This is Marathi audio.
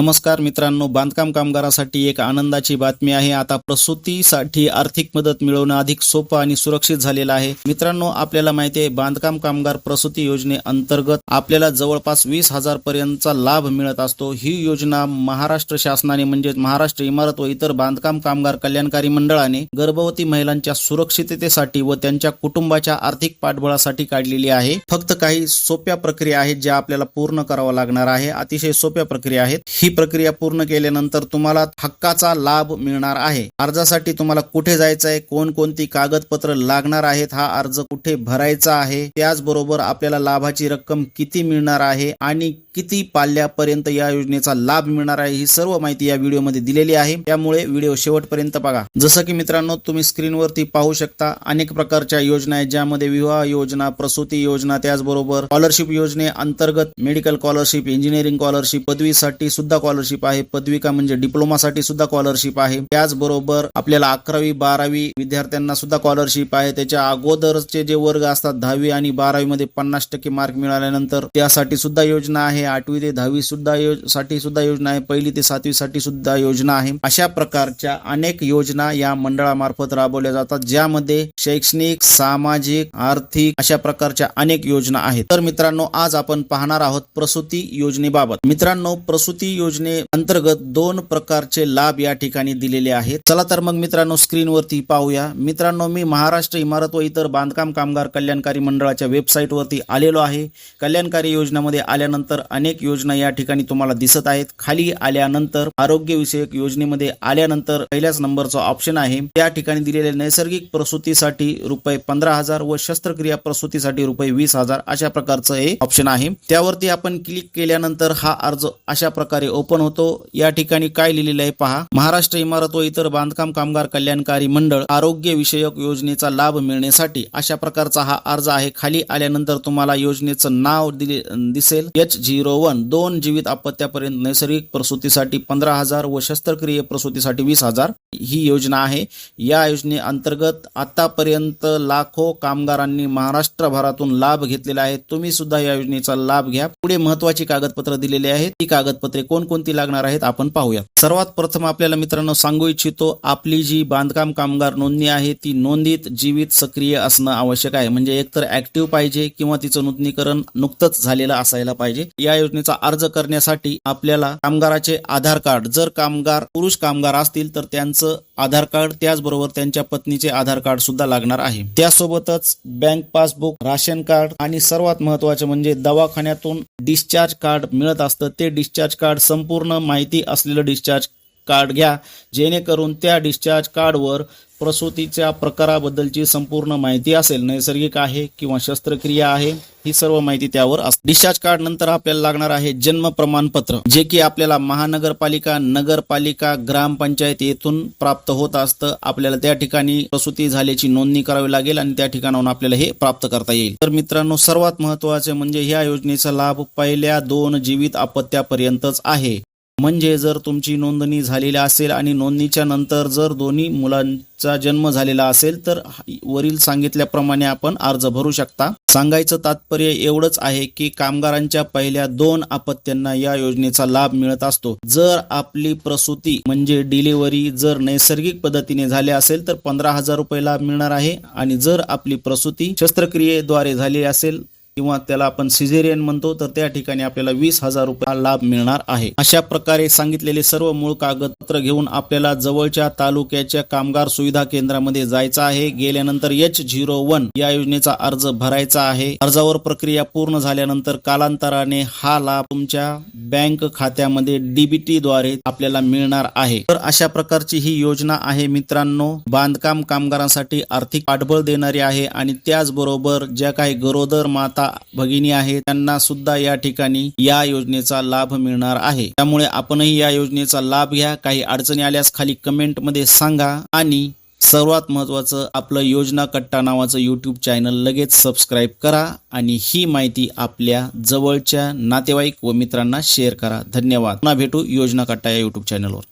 नमस्कार मित्रांनो बांधकाम कामगारासाठी एक आनंदाची बातमी आहे. आता प्रसूतीसाठी आर्थिक मदत मिळवणं अधिक सोपं आणि सुरक्षित झालेलं आहे. मित्रांनो आपल्याला माहिती आहे बांधकाम कामगार प्रसूती योजनेअंतर्गत आपल्याला जवळपास वीस हजार पर्यंतचा लाभ मिळत असतो. ही योजना महाराष्ट्र शासनाने म्हणजे महाराष्ट्र इमारत व इतर बांधकाम कामगार कल्याणकारी मंडळाने गर्भवती महिलांच्या सुरक्षिततेसाठी व त्यांच्या कुटुंबाच्या आर्थिक पाठबळासाठी काढलेली आहे. फक्त काही सोप्या प्रक्रिया आहेत ज्या आपल्याला पूर्ण कराव्या लागणार आहे. अतिशय सोप्या प्रक्रिया आहेत. ही प्रक्रिया पूर्ण केल्यानंतर तुम्हाला हक्काचा लाभ मिळणार आहे. अर्जासाठी तुम्हाला कुठे जायचं आहे कोणकोणती कागदपत्र लागणार आहेत हा अर्ज कुठे भरायचा आहे त्याचबरोबर आपल्याला लाभाची रक्कम किती मिळणार आहे आणि किती पाल्यापर्यंत या योजनेचा लाभ मिळणार आहे ही सर्व माहिती या व्हिडिओमध्ये दिलेली आहे. त्यामुळे व्हिडिओ शेवटपर्यंत बघा. जसं की मित्रांनो तुम्ही स्क्रीनवरती पाहू शकता अनेक प्रकारच्या योजना आहेत ज्यामध्ये विवाह योजना प्रसूती योजना त्याचबरोबर स्कॉलरशिप योजने अंतर्गत मेडिकल स्कॉलरशिप इंजिनिअरिंग स्कॉलरशिप पदवीसाठी सुद्धा स्कॉलरशिप आहे. पदविका म्हणजे डिप्लोमासाठी सुद्धा स्कॉलरशिप आहे. त्याचबरोबर आपल्याला अकरावी बारावी विद्यार्थ्यांना सुद्धा स्कॉलरशिप आहे. त्याच्या अगोदरचे जे वर्ग असतात दहावी आणि बारावी मध्ये पन्नास टक्के मार्क मिळाल्यानंतर त्यासाठी सुद्धा योजना आहे. आठवी ते दहावी सुद्धा साठी सुद्धा योजना आहे. पहिली ते सातवी साठी सुद्धा योजना आहे. अशा प्रकारच्या अनेक योजना या मंडळामार्फत राबवल्या जातात ज्यामध्ये शैक्षणिक सामाजिक आर्थिक अशा प्रकारच्या अनेक योजना आहेत. तर मित्रांनो आज आपण पाहणार आहोत प्रसूती योजनेबाबत. मित्रांनो प्रसूती योजना अंतर्गत दोन प्रकारचे लाभ या ठिकाणी दिलेले आहेत. चला तर मग मित्रांनो स्क्रीनवरती पाहूया. मित्रांनो मी महाराष्ट्र इमारत व इतर बांधकाम कामगार कल्याणकारी मंडळाच्या वेबसाईट वरती आलेलो आहे. कल्याणकारी योजनामध्ये आल्यानंतर अनेक योजना या ठिकाणी तुम्हाला दिसत आहेत. खाली आल्यानंतर आरोग्यविषयक योजनेमध्ये आल्यानंतर पहिल्याच नंबरचा ऑप्शन आहे. त्या ठिकाणी दिलेले नैसर्गिक प्रसूतीसाठी रुपये पंधरा हजार व शस्त्रक्रिया प्रसूतीसाठी रुपये वीस हजार अशा प्रकारचं हे ऑप्शन आहे. त्यावरती आपण क्लिक केल्यानंतर हा अर्ज अशा प्रकारे ओपन होतो. या ठिकाणी काय लिहिलेलं आहे पहा. महाराष्ट्र इमारत व इतर बांधकाम कामगार कल्याणकारी मंडळ आरोग्य विषयक योजनेचा लाभ मिळण्यासाठी अशा प्रकारचा हा अर्ज आहे. खाली आल्यानंतर तुम्हाला योजनेचं नाव दिले दिसेल. एच झिरो वन दोन जीवित आपत्त्यापर्यंत नैसर्गिक प्रसूतीसाठी पंधरा हजार व शस्त्रक्रिये प्रसूतीसाठी वीस हजार ही योजना आहे. या योजनेअंतर्गत आतापर्यंत लाखो कामगारांनी महाराष्ट्रभरातून लाभ घेतलेला आहे. तुम्ही सुद्धा या योजनेचा लाभ घ्या. पुढे महत्वाची कागदपत्र दिलेली आहेत. ती कागदपत्रे कोण कोणकोणती लागणार आहेत आपण पाहूया सर्वात प्रथम आपल्याला मित्रांनो सांगू इच्छितो आपली जी बांधकाम कामगार नोंदणी आहे ती नोंदीत जीवित सक्रिय असणं आवश्यक आहे. म्हणजे एकतर ऍक्टिव्ह पाहिजे किंवा तिचं नूतनीकरण नुकतंच झालेलं असायला पाहिजे. या योजनेचा अर्ज करण्यासाठी आपल्याला कामगाराचे आधार कार्ड जर कामगार पुरुष कामगार असतील तर त्यांचं आधार कार्ड त्याचबरोबर त्यांच्या पत्नीचे आधार कार्ड सुद्धा लागणार आहे. त्यासोबतच बँक पासबुक राशन कार्ड आणि सर्वात महत्त्वाचे म्हणजे दवाखान्यातून डिस्चार्ज कार्ड मिळत असतं. ते डिस्चार्ज कार्ड संपूर्ण माहिती असलेलं डिस्चार्ज कार्ड घ्या. जेणेकरून त्या डिस्चार्ज कार्डवर प्रसूतीच्या प्रकाराबद्दलची संपूर्ण माहिती असेल. नैसर्गिक आहे किंवा शस्त्रक्रिया आहे ही सर्व माहिती त्यावर असते. डिस्चार्ज कार्ड नंतर आपल्याला लागणार आहे जन्म प्रमाणपत्र जे की आपल्याला महानगरपालिका नगरपालिका ग्रामपंचायत येथून प्राप्त होत असतं. आपल्याला त्या ठिकाणी प्रसूती झाल्याची नोंदणी करावी लागेल आणि त्या ठिकाणाहून आपल्याला हे प्राप्त करता येईल. तर मित्रांनो सर्वात महत्त्वाचे म्हणजे ह्या योजनेचा लाभ पहिल्या दोन जीवित अपत्यापर्यंतच आहे. म्हणजे जर तुमची नोंदणी झालेली असेल आणि नोंदणीच्या नंतर जर दोन्ही मुलांचा जन्म झालेला असेल तर वरील सांगितल्याप्रमाणे आपण अर्ज भरू शकता. सांगायचं तात्पर्य एवढंच आहे की कामगारांच्या पहिल्या दोन अपत्यांना या योजनेचा लाभ मिळत असतो. जर आपली प्रसूती म्हणजे डिलिव्हरी जर नैसर्गिक पद्धतीने झाली असेल तर पंधरा हजार रुपये लाभ मिळणार आहे. आणि जर आपली प्रसूती शस्त्रक्रियेद्वारे झाली असेल किंवा त्याला आपण सिझेरियन म्हणतो तर त्या ठिकाणी आपल्याला वीस हजार रुपये लाभ मिळणार आहे. अशा प्रकारे सांगितलेले सर्व मूळ कागदपत्र घेऊन आपल्याला जवळच्या तालुक्याच्या कामगार सुविधा केंद्रामध्ये जायचं आहे. गेल्यानंतर एच झिरो वन या योजनेचा अर्ज भरायचा आहे. अर्जावर प्रक्रिया पूर्ण झाल्यानंतर कालांतराने हा लाभ तुमच्या बँक खात्यामध्ये डीबीटी द्वारे आपल्याला मिळणार आहे. तर अशा प्रकारची ही योजना आहे मित्रांनो. बांधकाम कामगारांसाठी आर्थिक पाठबळ देणारी आहे आणि त्याचबरोबर ज्या काही गरोदर माता भगिनी आहेत त्यांना सुद्धा या ठिकाणी या योजनेचा लाभ मिळणार आहे. त्यामुळे आपणही या योजनेचा लाभ घ्या. काही अडचणी आल्यास खाली कमेंटमध्ये सांगा. आणि सर्वात महत्वाचं आपलं योजना कट्टा नावाचं यूट्यूब चॅनल लगेच सबस्क्राईब करा. आणि ही माहिती आपल्या जवळच्या नातेवाईक व मित्रांना शेअर करा. धन्यवाद. पुन्हा भेटू योजना कट्टा या यूट्यूब चॅनलवर